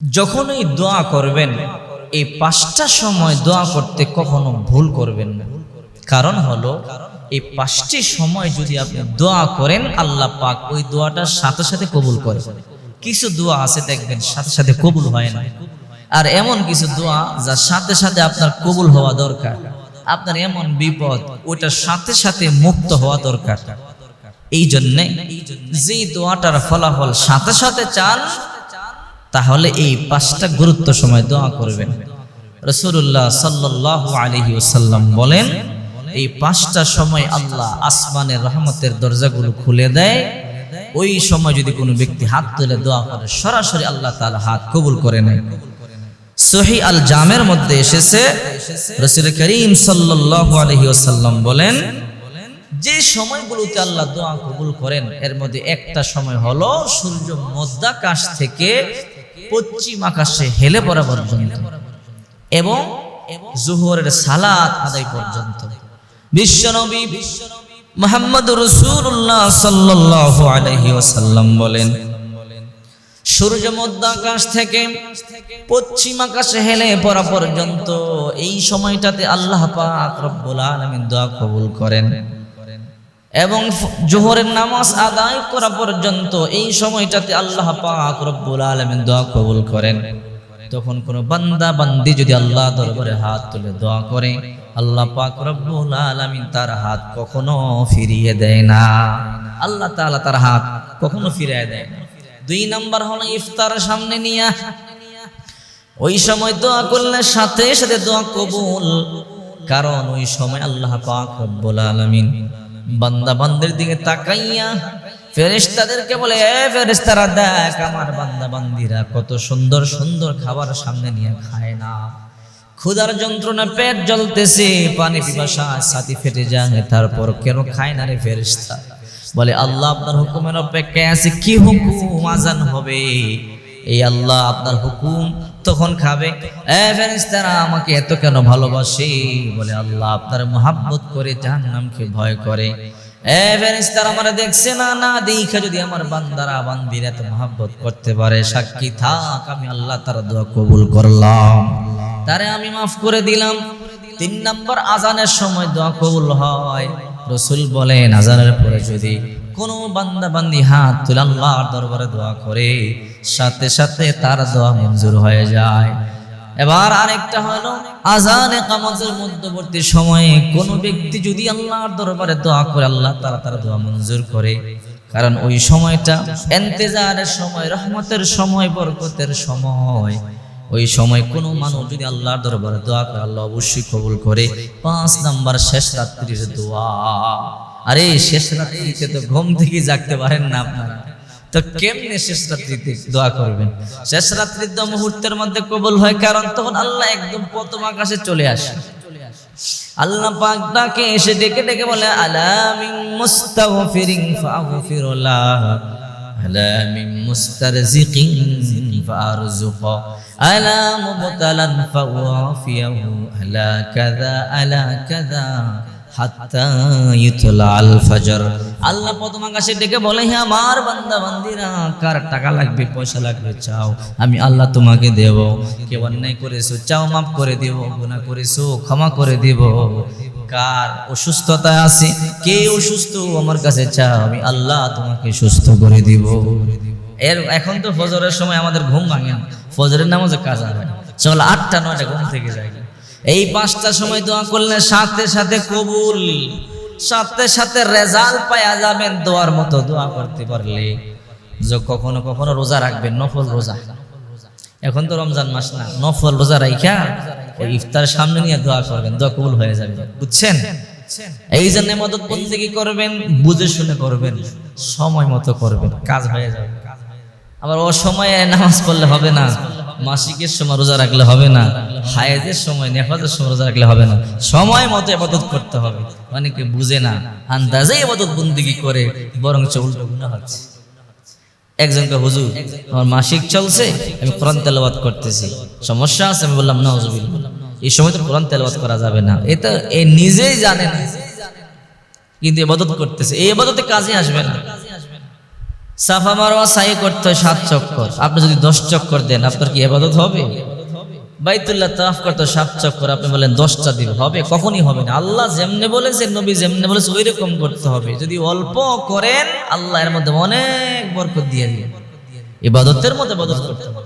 যখনই দোয়া করবেন, এই পাঁচটা সময় দোয়া করতে কখনো ভুল করবেন না। কারণ হলো, এই পাঁচটি সময় যদি আপনি দোয়া করেন, আল্লাহ পাক ওই দোয়াটার সাথে সাথে কবুল করে। কিছু দোয়া আছে দেখবেন, সাথে সাথে কবুল হয় না। আর এমন কিছু দোয়া যার সাথে সাথে আপনার কবুল হওয়া দরকার। আপনার এমন বিপদ, ওইটার সাথে সাথে মুক্ত হওয়া দরকার। এই জন্যে যে দোয়াটার ফলাফল সাথে সাথে চান তাহলে এই পাঁচটা গুরুত্ব সময় দোয়া করবেন। রসুল্লাহ সাল্লাহ আলহি ওসাল্লাম বলেন, এই পাঁচটা সময় আল্লাহ আসমানের রহমতের দরজাগুলো খুলে দেয়। ওই সময় যদি কোনো ব্যক্তি হাত তুলে দোয়া করে, সরাসরি আল্লাহ তার হাত কবুল করে নেয়। সহি আল জামের মধ্যে এসেছে, রসুল করিম সাল্লাহ আলহি ওসাল্লাম বলেন, যে সময়গুলোতে আল্লাহ দোয়া কবুল করেন, এর মধ্যে একটা সময় হলো সূর্য মধ্যাকাশ থেকে পশ্চিম আকাশে হেলে পড়া পর্যন্ত এবং জোহরের সালাত আদায় পর্যন্ত। বিশ্বনবী মোহাম্মদ রসুল্লাহ সাল্লাহ আলহি ওসাল্লাম বলেন, সূর্য মধ্যাকাশ থেকে পশ্চিম আকাশে হেলে পড়া পর্যন্ত এই সময়টাতে আল্লাহ পাক রব্বুল আলামিন দোয়া কবুল করেন। এবং জোহরের নামাজ আদায় করা পর্যন্ত এই সময়টাতে আল্লাহ পাক রব্বুল আলামিন দোয়া কবুল করেন। তখন কোন বান্দা, বান্দি যদি আল্লাহ দরবারে হাত তুলে দোয়া করে, আল্লাহ পাক রব্বুল আলামিন তার হাত কখনো ফিরিয়ে দেয় না। আল্লাহ তাআলা তার হাত কখনো ফিরিয়ে দেয় না। দুই নাম্বার হলো ইফতার সামনে নিয়ে। ওই সময় দোয়া করলে সাথে সাথে দোয়া কবুল। কারণ ওই সময় আল্লাহ পাক রব্বুল আলামিন বান্দা বান্দের দিকে তাকাইয়া ফেরেশতাদেরকে বলে, এ ফেরেশতারা, দেখ আমার বান্দা বান্দিরা কত সুন্দর সুন্দর খাবার সামনে নিয়ে খায় না। ক্ষুধার যন্ত্রণা পেট জ্বলতেছে, পানি পিপাসা ছাতি ফেটে যায়, তারপর কেন খায় না রে ফেরেশতা? বলে, আল্লাহ আপনার হুকুমের অপেক্ষায় আছে, কি হুকুম আজান হবে? এই আল্লাহ, আপনার হুকুম তখন খাবে? আমাকে এত কেন ভালোবাসে? বলে আল্লাহ, আপনার মোহাব্বত করে জাহান্নামকে ভয় করে। আমার দেখছে না না যদি আমার বান্দারা বান্দির এত মোহাব্বত করতে পারে, সাক্ষী থাক, আমি আল্লাহ তার দোয়া কবুল করলাম। তারে আমি মাফ করে দিলাম। তিন নম্বর আজানের সময় দোয়া কবুল হয়। রসুল বলেন, আজানের পরে যদি কোনো বান্দা বান্দি হাত তুলে আল্লাহর দরবারে দোয়া করে, সাথে সাথে তার দোয়া মঞ্জুর হয়ে যায়। এবার আরেকটা হলো, আজান একামতের মধ্যবর্তী সময়ে কোনো ব্যক্তি যদি আল্লাহর দরবারে দোয়া করে, আল্লাহ তারা তার দোয়া মঞ্জুর করে। কারণ ওই সময়টা এন্তেজারের সময়, রহমতের সময়, বরকতের সময়। ওই সময় কোনো মানুষ যদি আল্লাহর দরবারে দোয়া করে, আল্লাহ অবশ্যই কবুল করে। পাঁচ নাম্বার শেষ রাত্রির দোয়া। আরে শেষ রাত্রিতে তো ঘুম থেকে জাগতে পারেন না আপনারা। তো কেমনে শেষ রাত্রিতে দোয়া করবেন? শেষ রাত্রির দোয়া মুহূর্তের মধ্যে কবুল হয়, কারণ তখন আল্লাহ একদম প্রথম আকাশে চলে আসে। আল্লাহ পাক ডাকে এসে ডেকে ডেকে বলে আলামিন মুস্তাগফিরিন ফাগফিরুল্লাহ, আলা মিন মুস্তারজিকিন ফারজুক আলা মুবতালান ফাওয়াফিয়াহু, আলা কাযা আলা কাযা আল্লাহ প্রথম আকাশে ডেকে বলে, হে আমার বান্দা কার টাকা লাগবে, পয়সা লাগবে, চাও। আমি আল্লাহ তোমাকে করেছ করে করেছ, ক্ষমা করে কার কে অসুস্থ? আমার কাছে চাও, আমি আল্লাহ তোমাকে সুস্থ করে দিব। এর, এখন তো ফজরের সময় আমাদের ঘুম ভাঙে ফজরের নামাজে কাজা হয়। সকাল আটটা, নয়টা ঘুম থেকে যায়। এই পাঁচটা সময় দোয়া করলে সাথে সাথে কবুল, সাথে সাথে রেজাল্ট পাওয়া যাবেন দোয়ার মতো দোয়া করতে পারলে। যে কখনো কখনো রোজা রাখবেন, নফল রোজা। এখন তো রমজান মাস না, নফল রোজা রাইখা ওই ইফতার সামনে নিয়ে দোয়া করবেন, দোয়া কবুল হয়ে যাবে। বুঝছেন? এই জন্য মদত বন্দেগি করবেন, বুঝে শুনে করবেন, সময় মতো করবেন, কাজ হয়ে যাবে। আবার অসময়ে নামাজ পড়লে হবে না। মাসিকের সময় রোজা রাখলে হবে না, হায়েজের সময়, নেফাজের সময় রোজা রাখলে হবে না। সময় মতো এবাদত করতে হবে, অনেকে বুঝে না, আন্দাজে এবাদত বন্দিগি করে বরং উল্টো গুণা হচ্ছে। একজনকে, হুজুর, আমার মাসিক চলছে, আমি কোরআন তেলাবাদ করতেছি। সমস্যা আছে, আমি বললাম না হুজুর এই সময় তো কোরআন তেলাবাদ করা যাবে না। এটা এ নিজেই জানে না, কিন্তু এবাদত করতেছে। এই এবাদতে কাজে আসবে না। সাফা মারোয়া সাই করতে সাত চক্কর। আপনি যদি দশ চক্কর দেন, আপনার কি এবাদত হবে? বাইতুল্লাহ তাফ করতে সাত চক্কর, আপনি বলেন দশটা দিন হবে, কখনই হবে না। আল্লাহ যেমনে বলেছে, নবী যেমনে বলেছে ওই রকম করতে হবে। যদি অল্প করেন, আল্লাহ এর মধ্যে অনেক বরকত দিয়ে দিবেন। ইবাদতের মধ্যে বদল করতে হবে।